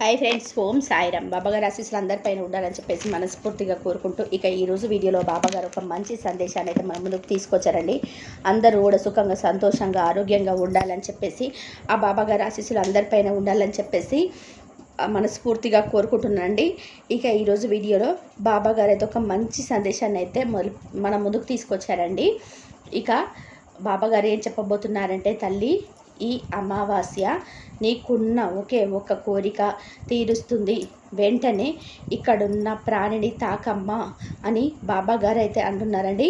Hi friends ఓం సాయిరామ్. బాబాగారు ఆశీస్సులు అందరిపైన ఉండాలని చెప్పేసి మనస్ఫూర్తిగా కోరుకుంటూ ఇక ఈరోజు వీడియోలో బాబాగారు ఒక మంచి సందేశాన్ని అయితే మన ముందుకు తీసుకొచ్చారండి. అందరూ కూడా సుఖంగా సంతోషంగా ఆరోగ్యంగా ఉండాలని చెప్పేసి ఆ బాబాగారు ఆశీస్సులు అందరిపైన ఉండాలని చెప్పేసి మనస్ఫూర్తిగా కోరుకుంటున్నానండి. ఇక ఈరోజు వీడియోలో బాబాగారు అయితే ఒక మంచి సందేశాన్ని అయితే మన ముందుకు తీసుకొచ్చారండి. ఇక బాబాగారు ఏం చెప్పబోతున్నారంటే తల్లి ఈ అమావాస్య నీకున్న ఒకే ఒక కోరిక తీరుస్తుంది. వెంటనే ఇక్కడున్న ప్రాణిని తాకమ్మ అని బాబాగారు అయితే అంటున్నారండి.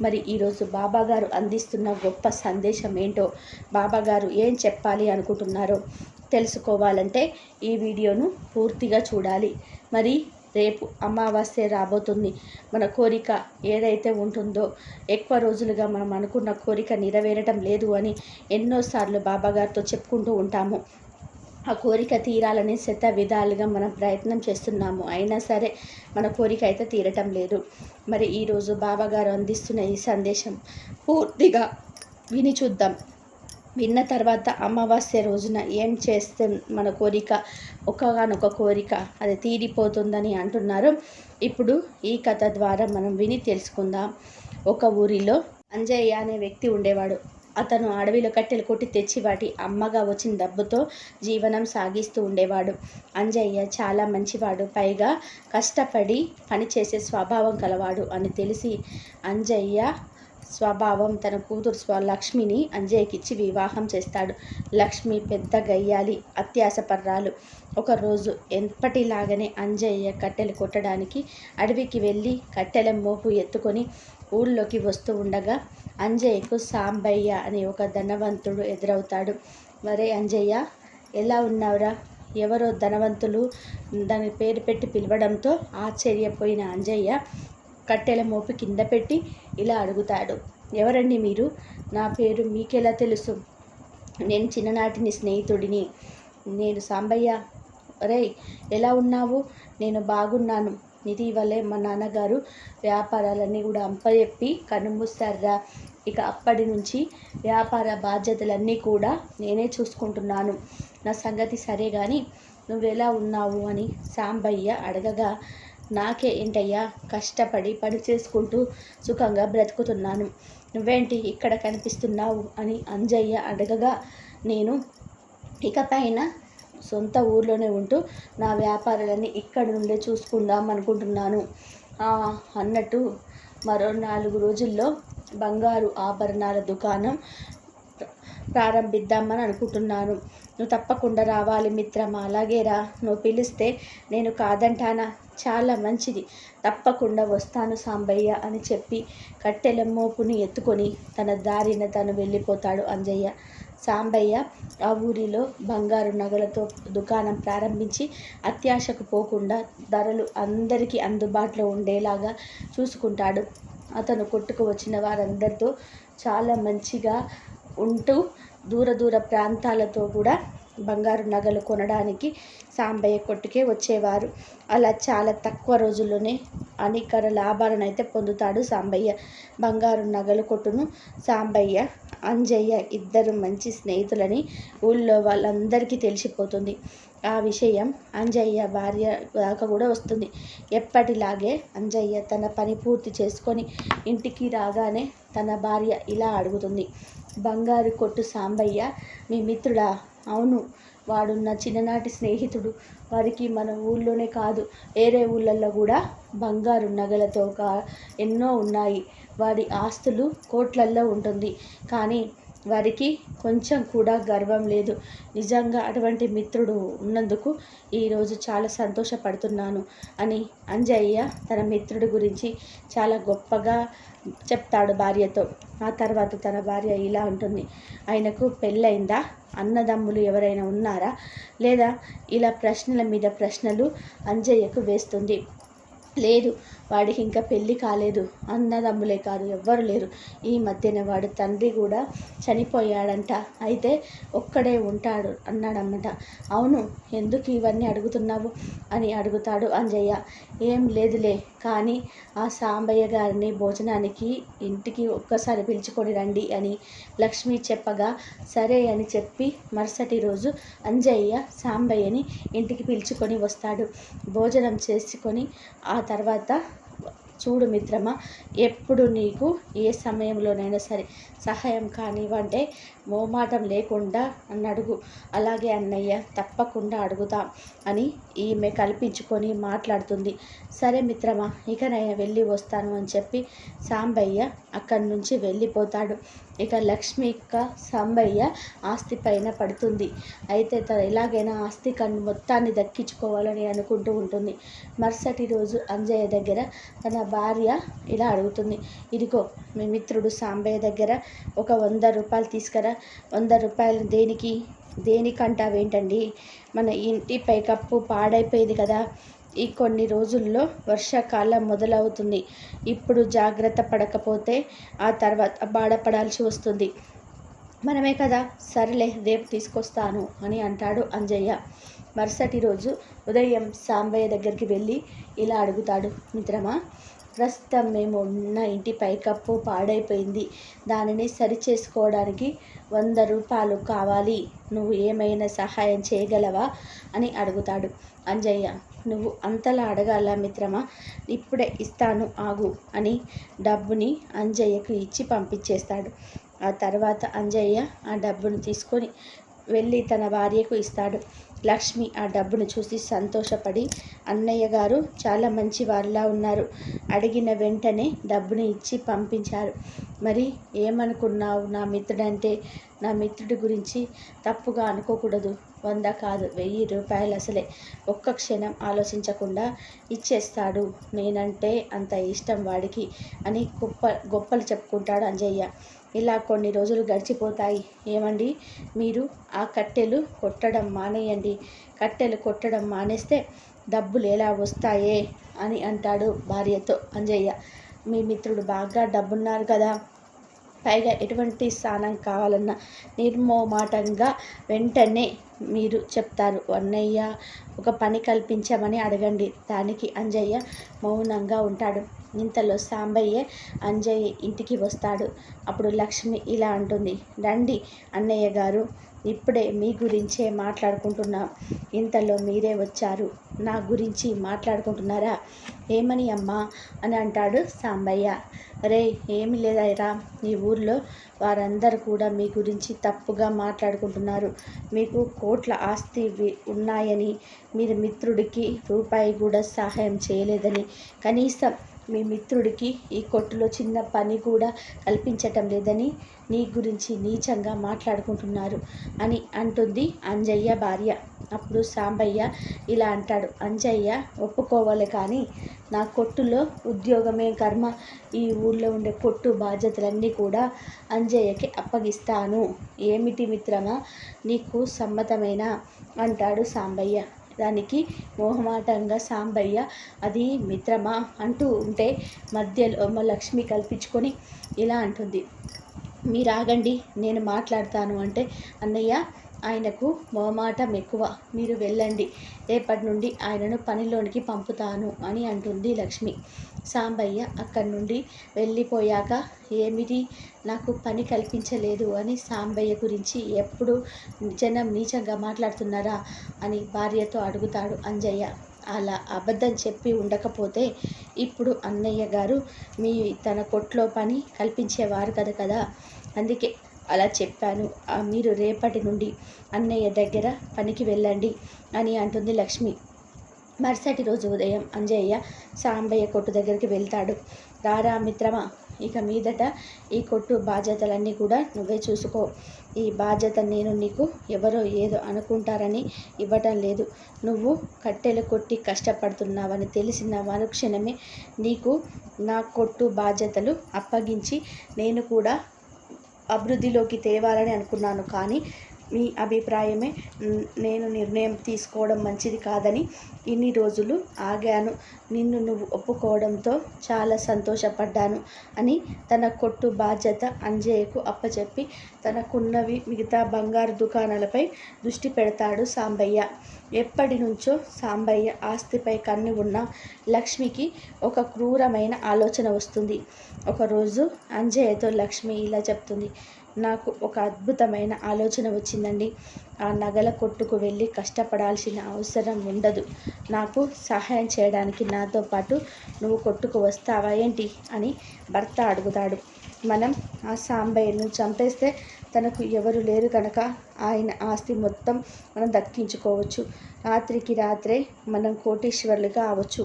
మరి ఈరోజు బాబాగారు అందిస్తున్న గొప్ప సందేశం ఏంటో బాబాగారు ఏం చెప్పాలి అనుకుంటున్నారో తెలుసుకోవాలంటే ఈ వీడియోను పూర్తిగా చూడాలి. మరి రేపు అమావాస్య రాబోతుంది. మన కోరిక ఏదైతే ఉంటుందో ఎక్కువ రోజులుగా మనం అనుకున్న కోరిక నెరవేరటం లేదు అని ఎన్నోసార్లు బాబాగారితో చెప్పుకుంటూ ఉంటాము. ఆ కోరిక తీరాలని శత విధాలుగా మనం ప్రయత్నం చేస్తున్నాము. అయినా సరే మన కోరిక అయితే తీరటం లేదు. మరి ఈరోజు బాబాగారు అందిస్తున్న ఈ సందేశం పూర్తిగా విని చూద్దాం. విన్న తర్వాత అమావాస్య రోజున ఏం చేస్తే మన కోరిక ఒకగానొక కోరిక అది తీరిపోతుందని అంటున్నారు. ఇప్పుడు ఈ కథ ద్వారా మనం విని తెలుసుకుందాం. ఒక ఊరిలో అంజయ్య అనే వ్యక్తి ఉండేవాడు. అతను అడవిలో కట్టెలు కొట్టి తెచ్చి వాటి అమ్మగా వచ్చిన డబ్బుతో జీవనం సాగిస్తూ ఉండేవాడు. అంజయ్య చాలా మంచివాడు పైగా కష్టపడి పనిచేసే స్వభావం కలవాడు అని తెలిసి అంజయ్య స్వభావం తన కూతురు స్వ లక్ష్మిని అంజయ్యకిచ్చి వివాహం చేస్తాడు. లక్ష్మి పెద్ద గయ్యాలి అత్యాసపర్రాలు ఒకరోజు ఎప్పటిలాగానే అంజయ్య కట్టెలు కొట్టడానికి అడవికి వెళ్ళి కట్టెల మోపు ఎత్తుకొని ఊళ్ళోకి వస్తూ ఉండగా అంజయ్యకు సాంబయ్య అనే ఒక ధనవంతుడు ఎదురవుతాడు. మరే అంజయ్య ఎలా ఉన్నావురా? ఎవరో ధనవంతులు దాని పేరు పెట్టి పిలవడంతో ఆశ్చర్యపోయిన అంజయ్య కట్టెల మోపు కింద పెట్టి ఇలా అడుగుతాడు. ఎవరండి మీరు? నా పేరు మీకెలా తెలుసు? నేను చిన్ననాటిని స్నేహితుడిని. నేను సాంబయ్య. రే ఎలా ఉన్నావు? నేను బాగున్నాను. ఇటీవలే మా నాన్నగారు వ్యాపారాలన్నీ కూడా అంపజెప్పి కనుమూస్తారా ఇక అప్పటి నుంచి వ్యాపార బాధ్యతలన్నీ కూడా నేనే చూసుకుంటున్నాను. నా సంగతి సరే కానీ నువ్వెలా ఉన్నావు అని సాంబయ్య అడగగా నాకే ఏంటయ్యా? కష్టపడి పని చేసుకుంటూ సుఖంగా బ్రతుకుతున్నాను. నువ్వేంటి ఇక్కడ కనిపిస్తున్నావు అని అంజయ్య అడగగా నేను ఇకపైన సొంత ఊర్లోనే ఉంటూ నా వ్యాపారాలన్నీ ఇక్కడ నుండే చూసుకుందాం అనుకుంటున్నాను. అన్నట్టు మరో నాలుగు రోజుల్లో బంగారు ఆభరణాల దుకాణం ప్రారంభిద్దామని అనుకుంటున్నాను. నువ్వు తప్పకుండా రావాలి మిత్రమా? అలాగే రా. నువ్వు పిలిస్తే నేను కాదంటానా? చాలా మంచిది. తప్పకుండా వస్తాను సాంబయ్య అని చెప్పి కట్టెల మోపుని ఎత్తుకొని తన దారిన తను వెళ్ళిపోతాడు అంజయ్య. సాంబయ్య ఆ ఊరిలో బంగారు నగలతో దుకాణం ప్రారంభించి అత్యాశకు పోకుండా ధరలు అందరికీ అందుబాటులో ఉండేలాగా చూసుకుంటాడు. అతను కొట్టుకు వచ్చిన వారందరితో చాలా మంచిగా ఉంటూ దూర దూర ప్రాంతాలతో కూడా బంగారు నగలు కొనడానికి సాంబయ్య కొట్టుకే వచ్చేవారు. అలా చాలా తక్కువ రోజుల్లోనే అనికర లాభాలను అయితే పొందుతాడు సాంబయ్య. బంగారు నగలు కొట్టును సాంబయ్య అంజయ్య ఇద్దరు మంచి స్నేహితులని ఊళ్ళో వాళ్ళందరికీ తెలిసిపోతుంది. ఆ విషయం అంజయ్య భార్య దాకా కూడా వస్తుంది. ఎప్పటిలాగే అంజయ్య తన పని పూర్తి చేసుకొని ఇంటికి రాగానే తన భార్య ఇలా అడుగుతుంది. బంగారు కొట్టు సాంబయ్య మీ మిత్రుడా? అవును వాడు నా చిన్ననాటి స్నేహితుడు. వారికి మన ఊళ్ళోనే కాదు వేరే ఊళ్ళల్లో కూడా బంగారు నగలతో కా ఎన్నో ఉన్నాయి. వాడి ఆస్తులు కోట్లల్లో ఉంటుంది. కానీ వారికి కొంచెం కూడా గర్వం లేదు. నిజంగా అటువంటి మిత్రుడు ఉన్నందుకు ఈరోజు చాలా సంతోషపడుతున్నాను అని అంజయ్య తన మిత్రుడి గురించి చాలా గొప్పగా చెప్తాడు భార్యతో. ఆ తర్వాత తన భార్య ఇలా ఉంటుంది ఆయనకు పెళ్ళైందా అన్నదమ్ములు ఎవరైనా ఉన్నారా? లేదా ఇలా ప్రశ్నల మీద ప్రశ్నలు అంజయ్యకు వేస్తుంది. లేదు వాడికి ఇంకా పెళ్ళి కాలేదు అన్నదమ్ములే కాదు ఎవ్వరు లేరు. ఈ మధ్యన వాడు తండ్రి కూడా చనిపోయాడంట. అయితే ఒక్కడే ఉంటాడు అన్నాడన్నమాట. అవును ఎందుకు ఇవన్నీ అడుగుతున్నావు? అని అడుగుతాడు అంజయ్య. ఏం లేదులే కానీ ఆ సాంబయ్య గారిని భోజనానికి ఇంటికి ఒక్కసారి పిలుచుకొని రండి అని లక్ష్మి చెప్పగా సరే అని చెప్పి మరుసటి రోజు అంజయ్య సాంబయ్యని ఇంటికి పిలుచుకొని వస్తాడు. భోజనం చేసుకొని ఆ ఆ తర్వాత చూడు మిత్రమా ఎప్పుడు నీకు ఏ సమయంలోనైనా సరే సహాయం కానివ్వంటే మోమాటం లేకుండా అని అడుగు. అలాగే అన్నయ్య తప్పకుండా అడుగుతాం అని ఈమె కల్పించుకొని మాట్లాడుతుంది. సరే మిత్రమా ఇక నేను వెళ్ళి వస్తాను అని చెప్పి సాంబయ్య అక్కడి నుంచి వెళ్ళిపోతాడు. ఇక లక్ష్మి ఇక్క సాంబయ్య ఆస్తి పైన పడుతుంది. అయితే తను ఎలాగైనా ఆస్తి కన్ను మొత్తాన్ని దక్కించుకోవాలని అనుకుంటూ ఉంటుంది. మరుసటి రోజు అంజయ్య దగ్గర తన భార్య ఇలా అడుగుతుంది. ఇదిగో మీ మిత్రుడు సాంబయ్య దగ్గర ఒక వంద రూపాయలు తీసుకురా. వంద రూపాయలు దేనికి? దేనికంటావేంటండి? మన ఇంటి పైకప్పు పాడైపోయింది కదా. ఈ కొన్ని రోజుల్లో వర్షాకాలం మొదలవుతుంది. ఇప్పుడు జాగ్రత్త పడకపోతే ఆ తర్వాత బాధపడాల్సి వస్తుంది. మనమే కదా సరేలే రేపు తీసుకొస్తాను అని అంటాడు అంజయ్య. మరుసటి రోజు ఉదయం సాంబయ్య దగ్గరికి వెళ్ళి ఇలా అడుగుతాడు మిత్రమా ప్రస్తుతం మేము ఉన్న ఇంటి పైకప్పు పాడైపోయింది. దానిని సరి చేసుకోవడానికి వంద రూపాయలు కావాలి. నువ్వు ఏమైనా సహాయం చేయగలవా? అని అడుగుతాడు. అంజయ్య నువ్వు అంతలా అడగాల మిత్రమా? ఇప్పుడే ఇస్తాను ఆగు అని డబ్బుని అంజయ్యకు ఇచ్చి పంపించేస్తాడు. ఆ తర్వాత అంజయ్య ఆ డబ్బును తీసుకొని వెళ్ళి తన భార్యకు ఇస్తాడు. లక్ష్మి ఆ డబ్బును చూసి సంతోషపడి అన్నయ్య గారు చాలా మంచి వారిలా ఉన్నారు. అడిగిన వెంటనే డబ్బుని ఇచ్చి పంపించారు. మరి ఏమనుకున్నావు నా మిత్రుడంటే? నా మిత్రుడి గురించి తప్పుగా అనుకోకూడదు. వంద కాదు వెయ్యి రూపాయలు అసలే. ఒక్క క్షణం ఆలోచించకుండా ఇచ్చేస్తాడు. నేనంటే అంత ఇష్టం వాడికి అని గొప్ప గొప్పలు చెప్పుకుంటాడు అంజయ్య. ఇలా కొన్ని రోజులు గడిచిపోతాయి. ఏమండి? మీరు ఆ కట్టెలు కొట్టడం మానేయండి. కట్టెలు కొట్టడం మానేస్తే డబ్బులు ఎలా వస్తాయే అని అంటాడు భార్యతో అంజయ్య. మీ మిత్రుడు బాగా డబ్బున్నారు కదా. పైగా ఎటువంటి స్థానం కావాలన్నా నిర్మోమాటంగా వెంటనే మీరు చెప్తారు. అన్నయ్య ఒక పని కల్పించమని అడగండి. దానికి అంజయ్య మౌనంగా ఉంటాడు. ఇంతలో సాంబయ్య అంజయ్య ఇంటికి వస్తాడు. అప్పుడు లక్ష్మి ఇలా అంటుంది. రండి అన్నయ్య గారు ఇప్పుడే మీ గురించే మాట్లాడుకుంటున్నాం. ఇంతలో మీరే వచ్చారు. నా గురించి మాట్లాడుకుంటున్నారా? ఏమని అమ్మా? అని అంటాడు సాంబయ్య. రే ఏమి లేదైరా ఈ ఊర్లో వారందరూ కూడా మీ గురించి తప్పుగా మాట్లాడుకుంటున్నారు. మీకు కోట్ల ఆస్తి ఉన్నాయని మీరు మిత్రుడికి రూపాయి కూడా సహాయం చేయలేదని కనీసం మీ మిత్రుడికి ఈ కొట్టులో చిన్న పని కూడా కల్పించటం లేదని నీ గురించి నీచంగా మాట్లాడుకుంటున్నారు అని అంటుంది అంజయ్య భార్య. అప్పుడు సాంబయ్య ఇలా అంటాడు అంజయ్య ఒప్పుకోవాలి కానీ నా కొట్టులో ఉద్యోగమే కర్మ. ఈ ఊళ్ళో ఉండే కొట్టు బాధ్యతలన్నీ కూడా అంజయ్యకి అప్పగిస్తాను. ఏమిటి మిత్రమా నీకు సమ్మతమేనా? అంటాడు సాంబయ్య. దానికి మొహమాటంగా సాంబయ్య అది మిత్రమా? అంటూ ఉంటే మధ్యలో లక్ష్మి కల్పించుకొని ఇలా అంటుంది. మీరు ఆగండి నేను మాట్లాడతాను అంటే అన్నయ్య ఆయనకు మొహమాటం ఎక్కువ. మీరు వెళ్ళండి. రేపటి నుండి ఆయనను పనిలోనికి పంపుతాను అని అంటుంది లక్ష్మి. సాంబయ్య అక్కడి నుండి వెళ్ళిపోయాక ఏమిటి? నాకు పని కల్పించలేదు అని సాంబయ్య గురించి ఎప్పుడు జనం నీచంగా మాట్లాడుతున్నారా అని భార్యతో అడుగుతాడు అంజయ్య. అలా అబద్ధం చెప్పి ఉండకపోతే ఇప్పుడు అన్నయ్య గారు మీ తన కొట్లో పని కల్పించేవారు కదా కదా? అందుకే అలా చెప్పాను. మీరు రేపటి నుండి అన్నయ్య దగ్గర పనికి వెళ్ళండి అని అంటుంది లక్ష్మి. మరుసటి రోజు ఉదయం అంజయ్య సాంబయ్య కొట్టు దగ్గరికి వెళ్తాడు. రారా మిత్రమా ఇక మీదట ఈ కొట్టు బాధ్యతలన్నీ కూడా నువ్వే చూసుకో. ఈ బాధ్యత నేను నీకు ఎవరో ఏదో అనుకుంటారని ఇవ్వటం లేదు. నువ్వు కట్టెలు కొట్టి కష్టపడుతున్నావని తెలిసిన మరుక్షణమే నీకు నా కొట్టు బాధ్యతలు అప్పగించి నేను కూడా అభివృద్ధిలోకి తేవాలని అనుకున్నాను. కానీ మీ అభిప్రాయమే. నేను నిర్ణయం తీసుకోవడం మంచిది కాదని ఇన్ని రోజులు ఆగాను. నిన్ను నువ్వు ఒప్పుకోవడంతో చాలా సంతోషపడ్డాను అని తన కొట్టు బాధ్యత అంజయ్యకు అప్పచెప్పి తనకున్నవి మిగతా బంగారు దుకాణాలపై దృష్టి పెడతాడు సాంబయ్య. ఎప్పటి నుంచో సాంబయ్య ఆస్తిపై కన్ను ఉన్న లక్ష్మికి ఒక క్రూరమైన ఆలోచన వస్తుంది. ఒకరోజు అంజయ్యతో లక్ష్మి ఇలా చెప్తుంది. నాకు ఒక అద్భుతమైన ఆలోచన వచ్చిందండి. ఆ నగల కొట్టుకు వెళ్ళి కష్టపడాల్సిన అవసరం ఉండదు. నాకు సహాయం చేయడానికి నాతో పాటు నువ్వు కొట్టుకు వస్తావా ఏంటి? అని భర్త అడుగుతాడు. మనం ఆ సాంబయ్యను చంపేస్తే తనకు ఎవరు లేరు కనుక ఆయన ఆస్తి మొత్తం మనం దక్కించుకోవచ్చు. రాత్రికి రాత్రే మనం కోటీశ్వరులుగా అవ్వచ్చు.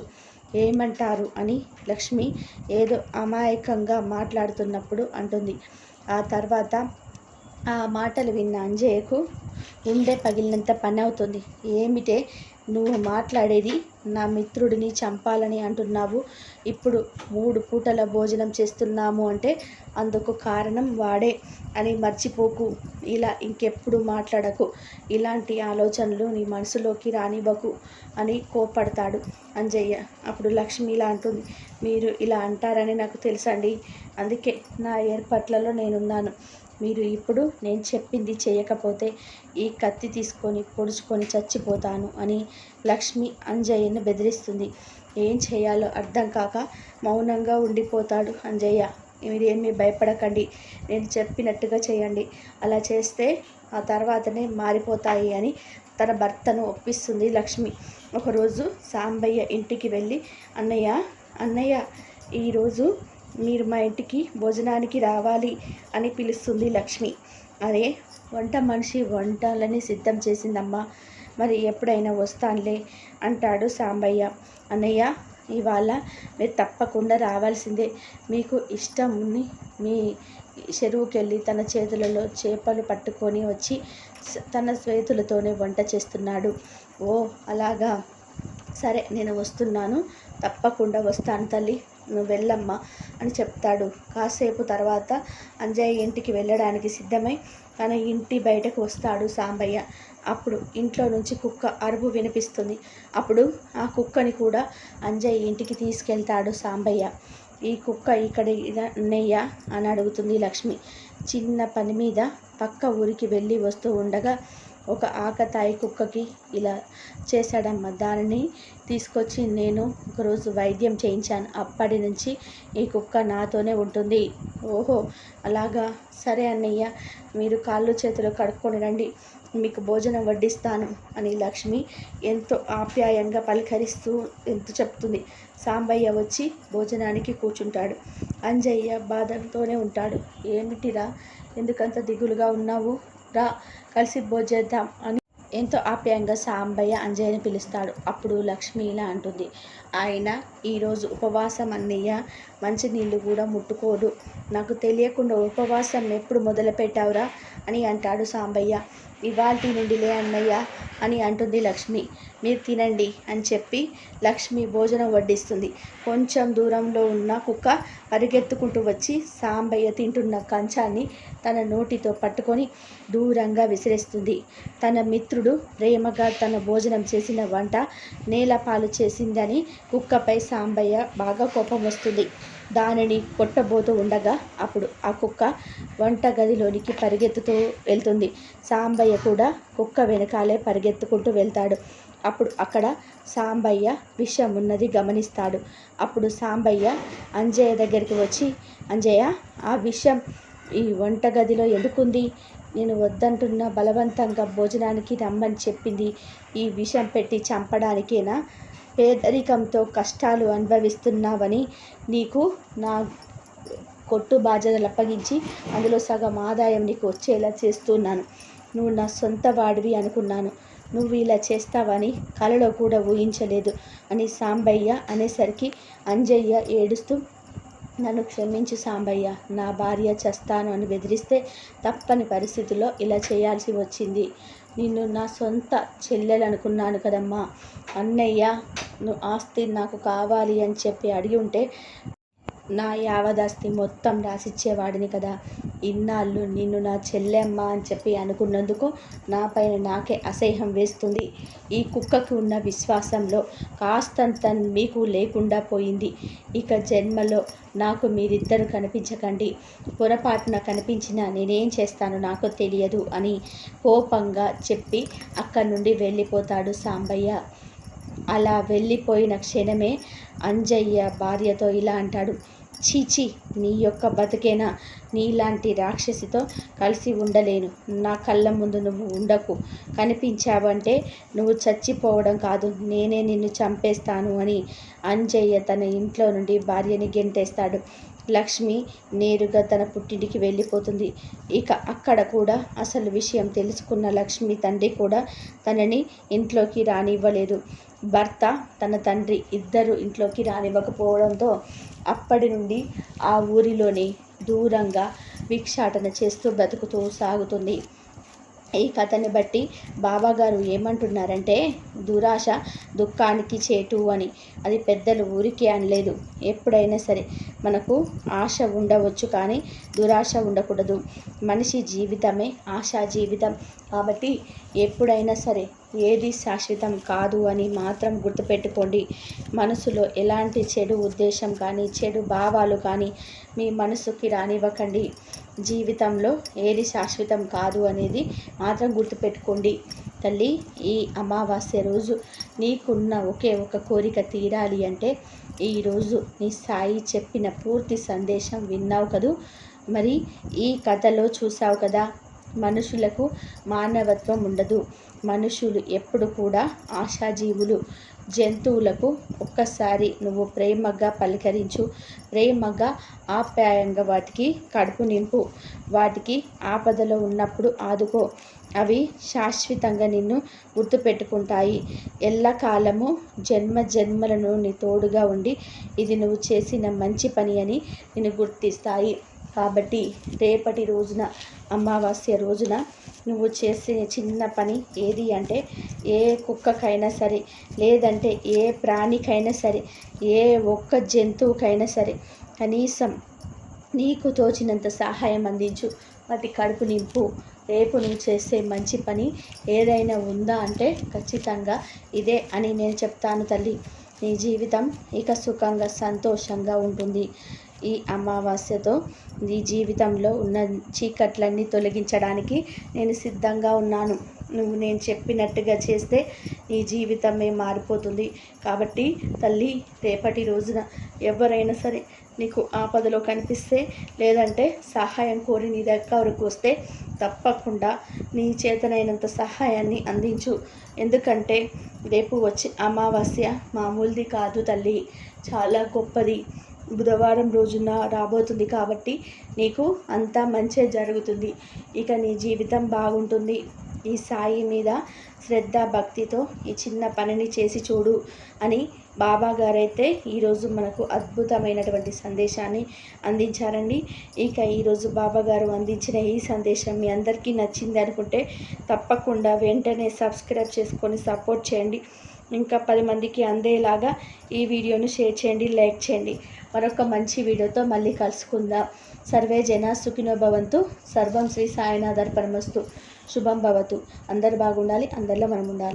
ఏమంటారు? అని లక్ష్మి ఏదో అమాయకంగా మాట్లాడుతున్నప్పుడు అంటుంది. ఆ తర్వాత ఆ మాటలు విన్న అంజయ్యకు గుండె పగిలినంత పని అవుతుంది ఏమిటే? నువ్వు మాట్లాడేది నా మిత్రుడిని చంపాలని అంటున్నావు. ఇప్పుడు మూడు పూటల భోజనం చేస్తున్నాము అంటే అందుకు కారణం వాడే అని మర్చిపోకు. ఇలా ఇంకెప్పుడు మాట్లాడకు. ఇలాంటి ఆలోచనలు నీ మనసులోకి రానివ్వకు అని కోపడతాడు అంజయ్య. అప్పుడు లక్ష్మి ఇలా అంటుంది. మీరు ఇలా అంటారని నాకు తెలుసండి. అందుకే నా ఏర్పాట్లలో నేనున్నాను. మీరు ఇప్పుడు నేను చెప్పింది చేయకపోతే ఈ కత్తి తీసుకొని పొడుచుకొని చచ్చిపోతాను అని లక్ష్మి అంజయ్యను బెదిరిస్తుంది. ఏం చేయాలో అర్థం కాక మౌనంగా ఉండిపోతాడు అంజయ్య. మీరేమీ భయపడకండి. నేను చెప్పినట్టుగా చేయండి. అలా చేస్తే ఆ తర్వాతనే మారిపోతాయి అని తన భర్తను ఒప్పిస్తుంది లక్ష్మి. ఒకరోజు సాంబయ్య ఇంటికి వెళ్ళి అన్నయ్య అన్నయ్య ఈరోజు మీరు మా ఇంటికి భోజనానికి రావాలి అని పిలుస్తుంది లక్ష్మి. అరే వంట మనిషి వంటలని సిద్ధం చేసిందమ్మా. మరి ఎప్పుడైనా వస్తానులే అంటాడు సాంబయ్య. అన్నయ్య ఇవాళ మీరు తప్పకుండా రావాల్సిందే. మీకు ఇష్టం ఉన్ని మీ చెరువుకి వెళ్ళి తన చేతులలో చేపలు పట్టుకొని వచ్చి తన చేతులతోనే వంట చేస్తున్నాడు. ఓ అలాగా. సరే నేను వస్తున్నాను. తప్పకుండా వస్తాను తల్లి. నువ్వు వెళ్ళమ్మా అని చెప్తాడు. కాసేపు తర్వాత అంజయ్య ఇంటికి వెళ్ళడానికి సిద్ధమై తన ఇంటి బయటకు వస్తాడు సాంబయ్య. అప్పుడు ఇంట్లో నుంచి కుక్క అరుపు వినిపిస్తుంది. అప్పుడు ఆ కుక్కని కూడా అంజయ్య ఇంటికి తీసుకెళ్తాడు సాంబయ్య. ఈ కుక్క ఇక్కడ అన్నయ్య అని అడుగుతుంది లక్ష్మి. చిన్న పని మీద పక్క ఊరికి వెళ్ళి వస్తూ ఉండగా ఒక ఆకతాయి కుక్కకి ఇలా చేశాడమ్మ. దానిని తీసుకొచ్చి నేను ఒకరోజు వైద్యం చేయించాను. అప్పటి నుంచి ఈ కుక్క నాతోనే ఉంటుంది. ఓహో అలాగా? సరే అన్నయ్య మీరు కాళ్ళు చేతులు కడుక్కొని రండి. మీకు భోజనం వడ్డిస్తాను అని లక్ష్మి ఎంతో ఆప్యాయంగా పలకరిస్తూ ఎంత చెప్తుంది. సాంబయ్య వచ్చి భోజనానికి కూర్చుంటాడు. అంజయ్య బాధతోనే ఉంటాడు. ఏమిటిరా? ఎందుకంత దిగులుగా ఉన్నావు? రా కలిసి భోజేద్దాం అని ఎంతో ఆప్యాయంగా సాంబయ్య అంజయ్యని పిలుస్తాడు. అప్పుడు లక్ష్మి ఇలా అంటుంది. ఆయన ఈరోజు ఉపవాసం అన్నయ్య. మంచినీళ్ళు కూడా ముట్టుకోడు. నాకు తెలియకుండా ఉపవాసం ఎప్పుడు మొదలుపెట్టావురా? అని అంటాడు సాంబయ్య. ఇవాల్టి నుండిలే అన్నయ్య అని అంటుంది లక్ష్మి. మీరు తినండి అని చెప్పి లక్ష్మి భోజనం వడ్డిస్తుంది. కొంచెం దూరంలో ఉన్న కుక్క పరిగెత్తుకుంటూ వచ్చి సాంబయ్య తింటున్న కంచాన్ని తన నోటితో పట్టుకొని దూరంగా విసిరేస్తుంది. తన మిత్రుడు ప్రేమగా తన భోజనం చేసిన వంట నేలపాలు చేసిందని కుక్కపై సాంబయ్య బాగా కోపం వస్తుంది. దానిని కొట్టబోతూ ఉండగా అప్పుడు ఆ కుక్క వంట గదిలోనికి పరిగెత్తుతూ వెళ్తుంది. సాంబయ్య కూడా కుక్క వెనకాలే పరిగెత్తుకుంటూ వెళ్తాడు. అప్పుడు అక్కడ సాంబయ్య విషం ఉన్నది గమనిస్తాడు. అప్పుడు సాంబయ్య అంజయ్య దగ్గరికి వచ్చి అంజయ్య ఆ విషయం ఈ వంటగదిలో ఎందుకుంది? నేను వద్దంటున్న బలవంతంగా భోజనానికి రమ్మని చెప్పింది. ఈ విషం పెట్టి చంపడానికేనా? పేదరికంతో కష్టాలు అనుభవిస్తున్నావని నీకు నా కొట్టు బాధ్యతలు అప్పగించి అందులో సగం ఆదాయం నీకు వచ్చేలా చేస్తున్నాను. నువ్వు నా సొంత వాడివి అనుకున్నాను. నువ్వు ఇలా చేస్తావని కలలో కూడా ఊహించలేదు అని సాంబయ్య అనేసరికి అంజయ్య ఏడుస్తూ నన్ను క్షమించు సాంబయ్య నా భార్య చస్తాను అని బెదిరిస్తే తప్పని పరిస్థితుల్లో ఇలా చేయాల్సి వచ్చింది. నిన్ను నా సొంత చెల్లెలు అనుకున్నాను కదమ్మా. అన్నయ్య ఆస్తి నాకు కావాలి అని చెప్పి అడిగి ఉంటే నా యావదాస్తి మొత్తం రాసిచ్చేవాడిని కదా. ఇన్నాళ్ళు నిన్ను నా చెల్లెమ్మ అని చెప్పి అనుకున్నందుకు నా పైన నాకే అసహ్యం వేస్తుంది. ఈ కుక్కకు ఉన్న విశ్వాసంలో కాస్తంత మీకు లేకుండా పోయింది. ఇక జన్మలో నాకు మీరిద్దరు కనిపించకండి. పొరపాటున కనిపించినా నేనేం చేస్తాను నాకు తెలియదు అని కోపంగా చెప్పి అక్కడి నుండి వెళ్ళిపోతాడు సాంబయ్య. అలా వెళ్ళిపోయిన క్షణమే అంజయ్య భార్యతో ఇలా అంటాడు చీచి నీ యొక్క బతికేనా? నీలాంటి రాక్షసితో కలిసి ఉండలేను. నా కళ్ళ ముందు నువ్వు ఉండకు. కనిపించావంటే నువ్వు చచ్చిపోవడం కాదు. నేనే నిన్ను చంపేస్తాను అని అంజయ్య తన ఇంట్లో నుండి భార్యని గెంటేస్తాడు. లక్ష్మి నేరుగా తన పుట్టింటికి వెళ్ళిపోతుంది. ఇక అక్కడ కూడా అసలు విషయం తెలుసుకున్న లక్ష్మి తండ్రి కూడా తనని ఇంట్లోకి రానివ్వలేదు. భర్త తన తండ్రి ఇద్దరు ఇంట్లోకి రానివ్వకపోవడంతో అప్పటి నుండి ఆ ఊరిలోని దూరంగా భిక్షాటన చేస్తూ బ్రతుకుతూ సాగుతుంది. ఈ కథని బట్టి బాబాగారు ఏమంటున్నారంటే దురాశ దుఃఖానికి చేటు అని. అది పెద్దలు ఊరికే అనలేదు. ఎప్పుడైనా సరే మనకు ఆశ ఉండవచ్చు కానీ దురాశ ఉండకూడదు. మనిషి జీవితమే ఆశా జీవితం. కాబట్టి ఎప్పుడైనా సరే ఏది శాశ్వతం కాదు అని మాత్రం గుర్తుపెట్టుకోండి. మనసులో ఎలాంటి చెడు ఉద్దేశం కానీ చెడు భావాలు కానీ మీ మనసుకి రానివ్వకండి. జీవితంలో ఏది శాశ్వతం కాదు అనేది మాత్రం గుర్తుపెట్టుకోండి. తల్లి ఈ అమావాస్య రోజు నీకున్న ఒకే ఒక కోరిక తీరాలి అంటే ఈరోజు నీ సాయి చెప్పిన పూర్తి సందేశం విన్నావు కదూ? మరి ఈ కథలో చూసావు కదా? మనుషులకు మానవత్వం ఉండదు. మనుషులు ఎప్పుడు కూడా ఆశాజీవులు. జంతువులకు ఒక్కసారి నువ్వు ప్రేమగా పలకరించు. ప్రేమగా ఆప్యాయంగా వాటికి కడుపు నింపు. వాటికి ఆపదలో ఉన్నప్పుడు ఆదుకో. అవి శాశ్వతంగా నిన్ను గుర్తుపెట్టుకుంటాయి. ఎల్లకాలము జన్మ జన్మలను నీ తోడుగా ఉండి ఇది నువ్వు చేసిన మంచి పని అని నిన్ను గుర్తిస్తాయి. కాబట్టి రేపటి రోజున అమావాస్య రోజున నువ్వు చేసే చిన్న పని ఏది అంటే ఏ కుక్కకైనా సరే లేదంటే ఏ ప్రాణికైనా సరే ఏ ఒక్క జంతువుకైనా సరే కనీసం నీకు తోచినంత సహాయం అందించు. వాటి కడుపు నింపు. రేపు నువ్వు చేసే మంచి పని ఏదైనా ఉందా అంటే ఖచ్చితంగా ఇదే అని నేను చెప్తాను తల్లి. నీ జీవితం ఇక సుఖంగా సంతోషంగా ఉంటుంది. ఈ అమావాస్యతో నీ జీవితంలో ఉన్న చీకట్లన్నీ తొలగించడానికి నేను సిద్ధంగా ఉన్నాను. నువ్వు నేను చెప్పినట్టుగా చేస్తే నీ జీవితమే మారిపోతుంది. కాబట్టి తల్లి రేపటి రోజున ఎవరైనా సరే నీకు ఆపదలో కనిపిస్తే లేదంటే సహాయం కోరి నీ దగ్గరకు వస్తే తప్పకుండా నీ చేతనైనంత సహాయాన్ని అందించు. ఎందుకంటే రేపు వచ్చి అమావాస్య మామూలుది కాదు తల్లి. చాలా గొప్పది. బుధవారం రోజున రాబోతుంది కాబట్టి నీకు అంతా మంచే జరుగుతుంది. ఇక నీ జీవితం బాగుంటుంది. ఈ సాయి మీద శ్రద్ధ భక్తితో ఈ చిన్న పనిని చేసి చూడు అని బాబా గారైతే ఈరోజు మనకు అద్భుతమైనటువంటి సందేశాన్ని అందించారండి. ఇక ఈరోజు బాబా గారు అందించిన ఈ సందేశం మీ అందరికీ నచ్చింది అనుకుంటే తప్పకుండా వెంటనే సబ్స్క్రైబ్ చేసుకొని సపోర్ట్ చేయండి. ఇంకా పది మందికి అందేలాగా ఈ వీడియోను షేర్ చేయండి లైక్ చేయండి. మరొక మంచి వీడియోతో మళ్ళీ కలుసుకుందాం. సర్వే జన సుఖినో భవంతు. సర్వం శ్రీ సాయినాథర్ పరమస్తు. శుభం భవతు. అందరు బాగుండాలి అందరిలో మనం ఉండాలి.